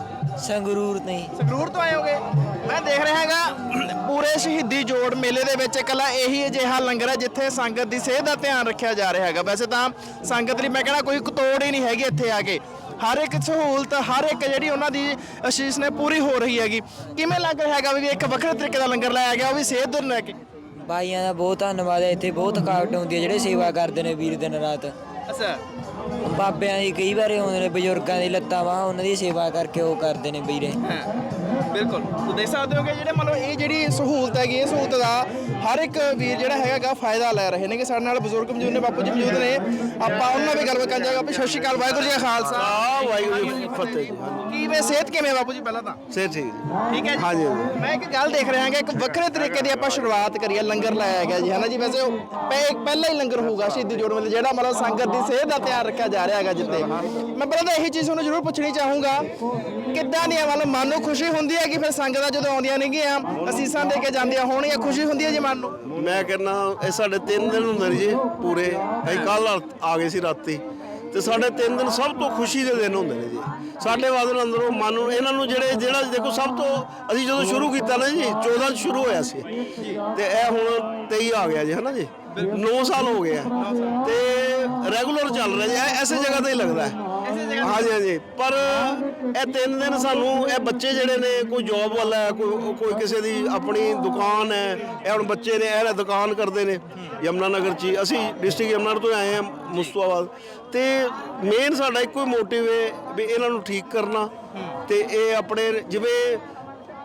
ਸੰਗਰੂਰ ਤੋਂ ਜੀ ਸੰਗਰੂਰ ਤੋਂ ਆਏ ਹੋਗੇ? ਮੈਂ ਦੇਖ ਰਿਹਾ ਹੈਗਾ ਪੂਰੇ ਸ਼ਹੀਦੀ ਜੋੜ ਮੇਲੇ ਦੇ ਵਿੱਚ ਇਕੱਲਾ ਇਹੀ ਅਜਿਹਾ ਲੰਗਰ ਹੈ ਜਿੱਥੇ ਸੰਗਤ ਦੀ ਸਿਹਤ ਦਾ ਧਿਆਨ ਰੱਖਿਆ ਜਾ ਰਿਹਾ ਹੈਗਾ। ਵੈਸੇ ਤਾਂ ਸੰਗਤ ਲਈ ਮੈਂ ਕਹਿਣਾ ਕੋਈ ਤੋੜ ਹੀ ਨਹੀਂ ਹੈਗੀ ਇੱਥੇ ਆ ਕੇ। ਹਰ ਇੱਕ ਸਹੂਲਤ ਹਰ ਇੱਕ ਜਿਹੜੀ ਉਹਨਾਂ ਦੀ ਅਸ਼ੀਸ਼ ਨੇ ਪੂਰੀ ਹੋ ਰਹੀ ਹੈਗੀ। ਕਿਵੇਂ ਲੱਗ ਰਿਹਾ ਹੈਗਾ ਵੀ ਇੱਕ ਵੱਖਰੇ ਤਰੀਕੇ ਦਾ ਲੰਗਰ ਲਾਇਆ ਗਿਆ ਉਹ ਵੀ ਸਿਹਤ ਨੂੰ ਲੈ ਕੇ? ਬਾਈਆਂ ਦਾ ਬਹੁਤ ਧੰਨਵਾਦ ਹੈ ਇੱਥੇ ਬਹੁਤ ਥਕਾਵਟ ਹੁੰਦੀ ਹੈ ਜਿਹੜੇ ਸੇਵਾ ਕਰਦੇ ਨੇ ਵੀਰ ਦਿਨ ਰਾਤ। ਅੱਛਾ। ਬਾਬਿਆਂ ਦੀ ਕਈ ਵਾਰ ਆਉਂਦੇ ਨੇ, ਬਜ਼ੁਰਗਾਂ ਦੀ ਲੱਤਾਂ ਬਾਹਾਂ ਉਹਨਾਂ ਦੀ ਸੇਵਾ ਕਰਕੇ ਉਹ ਕਰਦੇ ਨੇ ਵੀਰੇ। ਬਿਲਕੁਲ। ਤੁਸੀਂ ਦੇਖ ਸਕਦੇ ਹੋ ਕਿ ਜਿਹੜੇ ਮਤਲਬ ਇਹ ਜਿਹੜੀ ਸਹੂਲਤ ਹੈਗੀ ਇਹ ਸਹੂਲਤ ਦਾ ਹਰ ਇੱਕ ਵੀਰ ਜਿਹੜਾ ਹੈਗਾਗਾ ਫਾਇਦਾ ਲੈ ਰਹੇ ਨੇ ਕਿ ਸਾਡੇ ਨਾਲ ਬਜ਼ੁਰਗ ਮੌਜੂਦ ਨੇ ਬਾਪੂ ਜੀ ਮੌਜੂਦ ਨੇ। ਆਪਾਂ ਉਹਨਾਂ ਨਾਲ ਵੀ ਗੱਲਬਾਤ ਕਰਨ ਜਾਏਗਾ ਵੀ ਸਤਿ ਸ਼੍ਰੀ ਅਕਾਲ ਵਾਹਿਗੁਰੂ ਜੀ ਕਾ ਖਾਲਸਾ। ਆ ਵਾਹਿਗੁਰੂ ਜੀ ਕੀ ਫਤਿਹ ਜੀ। ਕਿਵੇਂ ਸਿਹਤ ਕਿਵੇਂ ਬਾਪੂ ਜੀ ਪਹਿਲਾਂ ਤਾਂ? ਸੇ ਠੀਕ ਜੀ। ਠੀਕ ਹੈ ਜੀ? ਹਾਂਜੀ। ਮੈਂ ਇੱਕ ਗੱਲ ਦੇਖ ਰਿਹਾ ਹਾਂ ਇੱਕ ਵੱਖਰੇ ਤਰੀਕੇ ਦੀ ਆਪਾਂ ਸ਼ੁਰੂਆਤ ਕਰੀਏ ਲੰਗਰ ਲਾਇਆ ਗਿਆ ਜੀ ਹਨਾ ਜੀ? ਵੈਸੇ ਉਹ ਪਹਿ- ਪਹਿਲਾ ਹੀ ਲੰਗਰ ਹੋਊਗਾ ਸ਼ਹੀਦੀ ਜੋੜ ਮੇਲੇ ਜਿਹੜਾ ਮਤਲਬ ਸੰਗਤ ਦੀ ਸਿਹਤ ਦਾ ਧਿਆਨ ਰੱਖਿਆ ਜਾ ਰਿਹਾ ਹੈਗਾ ਜਿੱਤੇ ਮੈਂ ਪਹਿਲਾਂ ਤਾਂ ਇਹੀ ਚੀਜ਼ ਤੁਹਾਨੂੰ ਜ਼ਰੂਰ ਪੁੱਛਣੀ ਚਾਹੂੰਗਾ ਕਿੱਦਾਂ ਦੀ ਹੈ ਮਤਲਬ ਮਨ ਨੂੰ ਖੁਸ਼ੀ ਹੁੰਦੀ ਹੈ ਕਿ ਫਿਰ ਸੰਗਤਾਂ ਜਦੋਂ ਆਉਂਦੀਆਂ ਨੇਗੀਆਂ, ਅਸੀਸਾਂ ਦੇ ਕੇ ਜਾਂਦੀਆਂ ਹੋਣਗੀਆਂ, ਖੁਸ਼ੀ ਹੁੰਦੀ ਹੈ ਜੀ ਮਨ ਨੂੰ? ਮੈਂ ਕਹਿੰਦਾ ਇਹ ਸਾਡੇ 3 ਦਿਨ ਹੁੰਦੇ ਨੇ ਜੀ ਪੂਰੇ। ਅਸੀਂ ਕੱਲ ਆ ਗਏ ਸੀ ਰਾਤੀ। ਤੇ ਸਾਡੇ 3 ਦਿਨ ਸਭ ਤੋਂ ਖੁਸ਼ੀ ਦੇ ਦਿਨ ਹੁੰਦੇ ਨੇ ਜੀ। ਸਾਡੇ ਵਾਦਨ ਅੰਦਰੋਂ ਮਨ ਨੂੰ, ਇਹਨਾਂ ਨੂੰ ਜਿਹੜੇ, ਜਿਹੜਾ ਦੇਖੋ ਸਭ ਤੋਂ ਅਸੀਂ ਜਦੋਂ ਸ਼ੁਰੂ ਕੀਤਾ ਨਾ ਜੀ 14 ਚ ਸ਼ੁਰੂ ਹੋਇਆ ਸੀ। ਤੇ ਇਹ ਹੁਣ 23 ਆ ਗਿਆ ਜੀ, ਹਨਾ ਜੀ? 9 ਸਾਲ ਹੋ ਗਏ ਆ। ਤੇ ਰੈਗੂਲਰ ਚੱਲ ਰਿਹਾ ਜੀ, ਇਹ ਐਸੇ ਜਗ੍ਹਾ ਤੇ ਹੀ ਲੱਗਦਾ। ਹੈ ਹਾਂਜੀ ਹਾਂਜੀ ਪਰ ਇਹ ਤਿੰਨ ਦਿਨ ਸਾਨੂੰ ਇਹ ਬੱਚੇ ਜਿਹੜੇ ਨੇ ਕੋਈ ਜੌਬ ਵਾਲਾ ਹੈ ਕੋਈ ਕੋਈ ਕਿਸੇ ਦੀ ਆਪਣੀ ਦੁਕਾਨ ਹੈ ਇਹ ਹੁਣ ਬੱਚੇ ਨੇ ਇਹ ਦੁਕਾਨ ਕਰਦੇ ਨੇ ਯਮਨਾ ਨਗਰ ਚ ਹੀ। ਅਸੀਂ ਡਿਸਟ੍ਰਿਕਟ ਯਮਨਾ ਤੋਂ ਆਏ ਹਾਂ ਮੁਸਤਫਾਬਾਦ। ਤੇ ਮੇਨ ਸਾਡਾ ਇੱਕੋ ਹੀ ਮੋਟਿਵ ਹੈ ਵੀ ਇਹਨਾਂ ਨੂੰ ਠੀਕ ਕਰਨਾ ਤੇ ਇਹ ਆਪਣੇ ਜਿਵੇਂ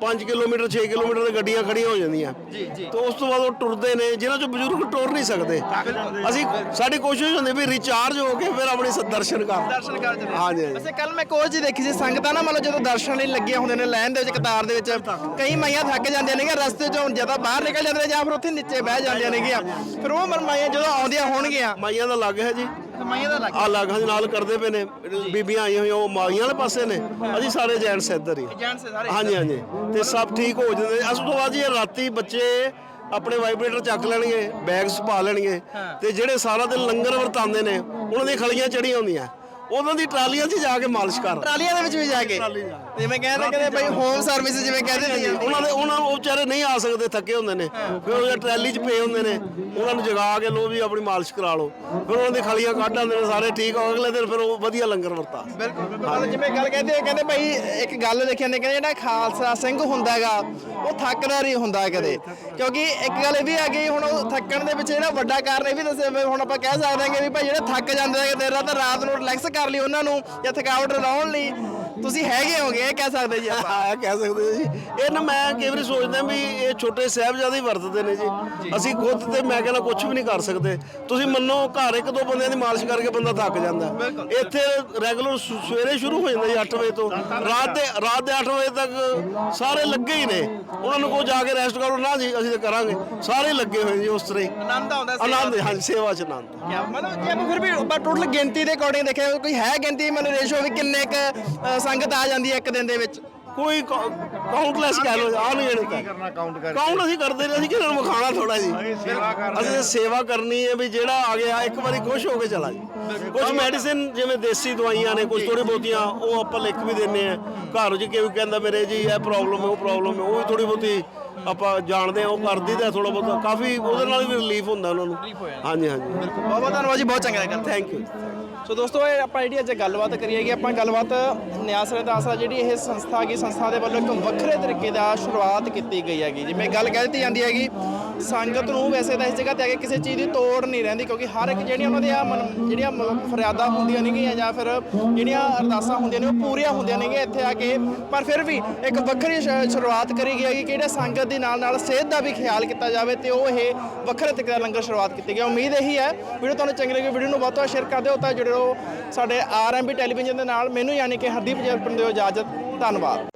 5 ਕਿਲੋਮੀਟਰ 6 ਕਿਲੋਮੀਟਰ ਤੇ ਗੱਡੀਆਂ ਖੜੀਆਂ ਹੋ ਜਾਂਦੀਆਂ। ਜੀ ਜੀ। ਤੇ ਉਸ ਤੋਂ ਬਾਅਦ ਉਹ ਟੁਰਦੇ ਨੇ ਜਿਨ੍ਹਾਂ ਚੋਂ ਬਜ਼ੁਰਗ ਟੁਰ ਨਹੀਂ ਸਕਦੇ। ਅਸੀਂ ਸਾਡੀ ਕੋਸ਼ਿਸ਼ ਹੁੰਦੀ ਵੀ ਰਿਚਾਰਜ ਹੋ ਕੇ ਫਿਰ ਆਪਣੇ ਦਰਸ਼ਨ ਕਰ ਦਰਸ਼ਨ ਕਰ ਜਾਂਦੇ ਹਾਂਜੀ ਵੈਸੇ ਕੱਲ ਮੈਂ ਕੋਚ ਜੀ ਦੇਖੀ ਸੀ ਸੰਗਤਾਂ ਨਾ ਮਤਲਬ ਜਦੋਂ ਦਰਸ਼ਨ ਲਈ ਲੱਗੀਆਂ ਹੁੰਦੇ ਨੇ ਲਾਈਨ ਦੇ ਵਿੱਚ ਕਤਾਰ ਦੇ ਵਿੱਚ ਕਈ ਮਾਈਆਂ ਥੱਕ ਜਾਂਦੀਆਂ ਨੇਗੀਆਂ ਰਸਤੇ ਚੋਂ ਜਦੋਂ ਬਾਹਰ ਨਿਕਲ ਜਾਂਦੇ ਨੇ ਜਾਂ ਫਿਰ ਉੱਥੇ ਨੀਚੇ ਬਹਿ ਜਾਂਦੀਆਂ ਨੇਗੀਆਂ। ਫਿਰ ਉਹ ਮਨ ਮਾਈਆਂ ਜਦੋਂ ਆਉਂਦੀਆਂ ਹੋਣਗੀਆਂ। ਮਾਈਆਂ ਦਾ ਲੱਗ ਹੈ ਜੀ। ਦਾ ਲੱਗ ਆ ਲੱਗ ਹਾਂਜੀ ਨਾਲ ਕਰਦੇ ਪਏ ਨੇ। ਬੀਬੀਆਂ ਆਈਆਂ ਹੋਈਆਂ ਉਹ ਮਾਈਆਂ ਵਾਲੇ ਪਾਸੇ ਨੇ। ਅਸੀਂ ਸਾਰੇ ਜੈਂਟਸ ਇੱਧਰ ਹੀ। ਸਾਰੇ। ਹਾਂਜੀ ਹਾਂਜੀ। ਤੇ ਸਭ ਠੀਕ ਹੋ ਜਾਂਦੇ ਉਸ ਤੋਂ ਬਾਅਦ ਜੀ ਰਾਤੀ ਬੱਚੇ ਆਪਣੇ ਵਾਈਬ੍ਰੇਟਰ ਚੱਕ ਲੈਣਗੇ ਬੈਗਸ ਪਾ ਲੈਣਗੇ। ਤੇ ਜਿਹੜੇ ਸਾਰਾ ਦਿਨ ਲੰਗਰ ਵਰਤਾਉਂਦੇ ਨੇ ਉਹਨਾਂ ਦੀਆਂ ਖਲੀਆਂ ਚੜੀਆਂ ਹੁੰਦੀਆਂ। ਉਹਨਾਂ ਦੀ ਟਰਾਲੀਆਂ 'ਚ ਜਾ ਕੇ ਮਾਲਿਸ਼ ਕਰ। ਟਰਾਲੀਆਂ ਦੇ ਵਿੱਚ ਵੀ ਜਾ ਕੇ। ਜਿਵੇਂ ਕਹਿੰਦੇ ਕਹਿੰਦੇ ਬਈ ਹੋਮ ਸਰਵਿਸ ਜਿਵੇਂ ਕਹਿੰਦੇ ਨੇ। ਉਹਨਾਂ ਦੇ ਉਹਨਾਂ ਉਹ ਵਿਚਾਰੇ ਨਹੀਂ ਆ ਸਕਦੇ ਥੱਕੇ ਹੁੰਦੇ ਨੇ। ਫਿਰ ਉਹ ਟਰਾਲੀ 'ਚ ਪਏ ਹੁੰਦੇ ਨੇ। ਉਹਨਾਂ ਨੂੰ ਜਗਾ ਕੇ ਲੋ ਵੀ ਆਪਣੀ ਮਾਲਿਸ਼ ਕਰਾ ਲਓ। ਫਿਰ ਉਹਨਾਂ ਦੀ ਖਲੀਆਂ ਕੱਢ ਆਉਂਦੇ ਨੇ ਸਾਰੇ ਠੀਕ ਹੋ ਅਗਲੇ ਦਿਨ ਫਿਰ ਉਹ ਵਧੀਆ ਲੰਗਰ ਵਰਤਾ। ਬਿਲਕੁਲ ਜਿਵੇਂ ਗੱਲ ਕਹਿੰਦੇ ਕਹਿੰਦੇ ਭਾਈ ਇੱਕ ਗੱਲ ਦੇਖੀ ਜਾਂਦੇ ਕਹਿੰਦੇ ਜਿਹੜਾ ਖਾਲਸਾ ਸਿੰਘ ਹੁੰਦਾ ਹੈਗਾ ਉਹ ਥੱਕਦਾ ਨਹੀਂ ਹੁੰਦਾ ਕਦੇ। ਕਿਉਂਕਿ ਇੱਕ ਗੱਲ ਇਹ ਵੀ ਆ ਗਈ ਹੁਣ ਉਹ ਥੱਕਣ ਦੇ ਪਿੱਛੇ ਜਿਹੜਾ ਵੱਡਾ ਕਾਰਨ ਇਹ ਵੀ ਦੱਸਿਆ ਹੁਣ ਆਪਾਂ ਕਹਿ ਸਕਦੇ ਹਾਂ ਕਿ ਵੀ ਭਾਈ ਜਿਹੜੇ ਥੱਕ ਜਾਂਦੇ ਹੈਗੇ ਦੇਰ ਰਾਤ ਰਾਤ ਨੂੰ ਰਿਲੈਕਸ ਕਰ ਲਈ ਉਹਨਾਂ ਨੂੰ ਜਾਂ ਥਕਾਵਟ ਲਾਉਣ ਲਈ। ਤੁਸੀਂ ਹੈਗੇ ਹੋਗੇ ਇਹ ਕਹਿ ਸਕਦੇ ਜੀ ਆਪਾਂ। ਹਾਂ ਕਹਿ ਸਕਦੇ ਹੋ ਜੀ। ਇਹ ਨਾ ਮੈਂ ਕਈ ਵਾਰੀ ਸੋਚਦਾ ਵੀ ਇਹ ਛੋਟੇ ਸਾਹਿਬਜ਼ਾਦੇ ਹੀ ਵਰਤਦੇ ਨੇ ਜੀ। ਅਸੀਂ ਖੁਦ ਤੇ ਮੈਂ ਕਹਿੰਦਾ ਕੁਝ ਵੀ ਨਹੀਂ ਕਰ ਸਕਦੇ। ਤੁਸੀਂ ਮੰਨੋ ਘਰ ਇੱਕ ਦੋ ਬੰਦਿਆਂ ਦੀ ਮਾਲਿਸ਼ ਕਰਕੇ ਬੰਦਾ ਥੱਕ ਜਾਂਦਾ। ਇੱਥੇ ਰੈਗੂਲਰ ਸਵੇਰੇ ਸ਼ੁਰੂ ਹੋ ਜਾਂਦਾ ਜੀ 8 ਵਜੇ ਤੋਂ। ਰਾਤ ਦੇ ਰਾਤ ਦੇ 8 ਵਜੇ ਤੱਕ ਸਾਰੇ ਲੱਗੇ ਹੀ ਨੇ। ਉਹਨਾਂ ਨੂੰ ਕੋ ਜਾ ਕੇ ਰੈਸਟ ਕਰੋ ਨਾ ਜੀ ਅਸੀਂ ਤਾਂ ਕਰਾਂਗੇ। ਸਾਰੇ ਲੱਗੇ ਹੋਏ ਜੀ ਉਸ ਤਰ੍ਹਾਂ ਹੀ। ਆਨੰਦ ਆਉਂਦਾ ਆਨੰਦ ਹਾਂਜੀ ਸੇਵਾ ਚ ਆਨੰਦ। ਕਿਆ ਮਤਲਬ ਜੇ ਆਪਾਂ ਫਿਰ ਵੀ ਆਪਾਂ ਟੋਟਲ ਗਿਣਤੀ ਦੇ ਅਕੋਰਡਿੰਗ ਦੇਖਿਆ ਕੋਈ ਹੈ ਗਿਣਤੀ? ਮਤਲਬ ਰੇਸ਼ੋ ਵੀ ਕਿੰਨੇ ਕ ਸੰਗਤ ਆ ਜਾਂਦੀ ਹੈ ਇੱਕ ਦਿਨ ਦੇ ਵਿੱਚ। ਕੋਈ ਕਾਊਂਟਲੈਸ ਕਹਿ ਲੋ ਆ ਨਹੀਂ ਇਹਨੂੰ ਕਰਨਾ ਕਾਊਂਟ ਕਰ ਕਾਊਂਟ ਅਸੀਂ ਕਰਦੇ ਨੇ ਅਸੀਂ ਕਿਹਨਾਂ ਨੂੰ ਵਿਖਾਣਾ ਥੋੜਾ ਜੀ। ਅਸੀਂ ਸੇਵਾ ਕਰਨੀ ਹੈ ਵੀ ਜਿਹੜਾ ਆ ਗਿਆ ਇੱਕ ਵਾਰੀ ਖੁਸ਼ ਹੋ ਕੇ ਚਲਾ ਜੀ। ਕੁਝ ਮੈਡੀਸਿਨ ਜਿਵੇਂ ਦੇਸੀ ਦਵਾਈਆਂ ਨੇ ਕੁਝ ਥੋੜੀ ਬਹੁਤੀਆਂ ਉਹ ਆਪਾਂ ਲਿਖ ਵੀ ਦਿੰਨੇ ਆ ਘਰ ਜੀ ਕੋਈ ਕਹਿੰਦਾ ਮੇਰੇ ਜੀ ਇਹ ਪ੍ਰੋਬਲਮ ਹੈ ਉਹ ਪ੍ਰੋਬਲਮ ਹੈ ਉਹ ਵੀ ਥੋੜੀ ਬਹੁਤੀ ਆਪਾਂ ਜਾਣਦੇ ਆ ਉਹ ਕਰਦੀ ਤਾਂ ਥੋੜਾ ਬਹੁਤਾ। ਕਾਫੀ ਉਹਦੇ ਨਾਲ ਵੀ ਰਿਲੀਫ ਹੁੰਦਾ ਉਹਨਾਂ ਨੂੰ। ਹਾਂਜੀ ਹਾਂਜੀ। ਬਹੁਤ ਬਹੁਤ ਧੰਨਵਾਦ ਜੀ ਬਹੁਤ ਚੰਗਾ ਲੱਗਾ। ਥੈਂਕ ਯੂ ਸੋ ਦੋਸਤੋ, ਇਹ ਆਪਾਂ ਜਿਹੜੀ ਅੱਜ ਗੱਲਬਾਤ ਕਰੀਏਗੀ ਆਪਾਂ ਗੱਲਬਾਤ ਨਿਆਸ ਰਦਾਸਾ ਜਿਹੜੀ ਇਹ ਸੰਸਥਾ ਹੈਗੀ, ਸੰਸਥਾ ਦੇ ਵੱਲੋਂ ਇੱਕ ਵੱਖਰੇ ਤਰੀਕੇ ਦਾ ਸ਼ੁਰੂਆਤ ਕੀਤੀ ਗਈ ਹੈਗੀ। ਜਿਵੇਂ ਗੱਲ ਕਹਿ ਦਿੱਤੀ ਜਾਂਦੀ ਹੈਗੀ, ਸੰਗਤ ਨੂੰ ਵੈਸੇ ਤਾਂ ਇਸ ਜਗ੍ਹਾ ਤੇ ਆ ਕੇ ਕਿਸੇ ਚੀਜ਼ ਦੀ ਤੋੜ ਨਹੀਂ ਰਹਿੰਦੀ, ਕਿਉਂਕਿ ਹਰ ਇੱਕ ਜਿਹੜੀਆਂ ਉਹਨਾਂ ਦੀਆਂ ਮਨ- ਜਿਹੜੀਆਂ ਮ- ਫਰਿਆਦਾਂ ਹੁੰਦੀਆਂ ਨੇਗੀਆਂ ਜਾਂ ਫਿਰ ਜਿਹੜੀਆਂ ਅਰਦਾਸਾਂ ਹੁੰਦੀਆਂ ਨੇ, ਉਹ ਪੂਰੀਆਂ ਹੁੰਦੀਆਂ ਨੇਗੀਆਂ ਇੱਥੇ ਆ ਕੇ। ਪਰ ਫਿਰ ਵੀ ਇੱਕ ਵੱਖਰੀ ਸ਼- ਸ਼ੁਰੂਆਤ ਕਰੀ ਗਈ ਹੈਗੀ ਕਿ ਜਿਹੜੇ ਸੰਗਤ ਦੇ ਨਾਲ ਨਾਲ ਸਿਹਤ ਦਾ ਵੀ ਖਿਆਲ ਕੀਤਾ ਜਾਵੇ ਤੇ ਉਹ ਇਹ ਵੱਖਰੇ ਤਰੀਕੇ ਦਾ ਲੰਗਰ ਸ਼ੁਰੂਆਤ ਕੀਤੀ ਗਈ। ਉਮੀਦ ਇਹੀ ਹੈ, ਵੀਡੀਓ ਤੁਹਾਨੂੰ ਚੰਗੀ ਲੱਗੀ, ਵੀਡੀਓ ਨੂੰ ਬਹੁਤ ਬਹੁਤ ਸ਼ੇਅਰ ਕਰ ਦਿਓ, ਤਾਂ ਜੁੜੇ ਰਹੋ ਸਾਡੇ ਆਰਐਮਬੀ ਟੈਲੀਵਿਜ਼ਨ ਦੇ ਨਾਲ ਮੈਨੂੰ ਯਾਨੀ ਕਿ ਹਰਦੀਪ ਜਰਪਨ ਦਿਓ ਇਜਾਜ਼ਤ ਧੰਨਵਾਦ।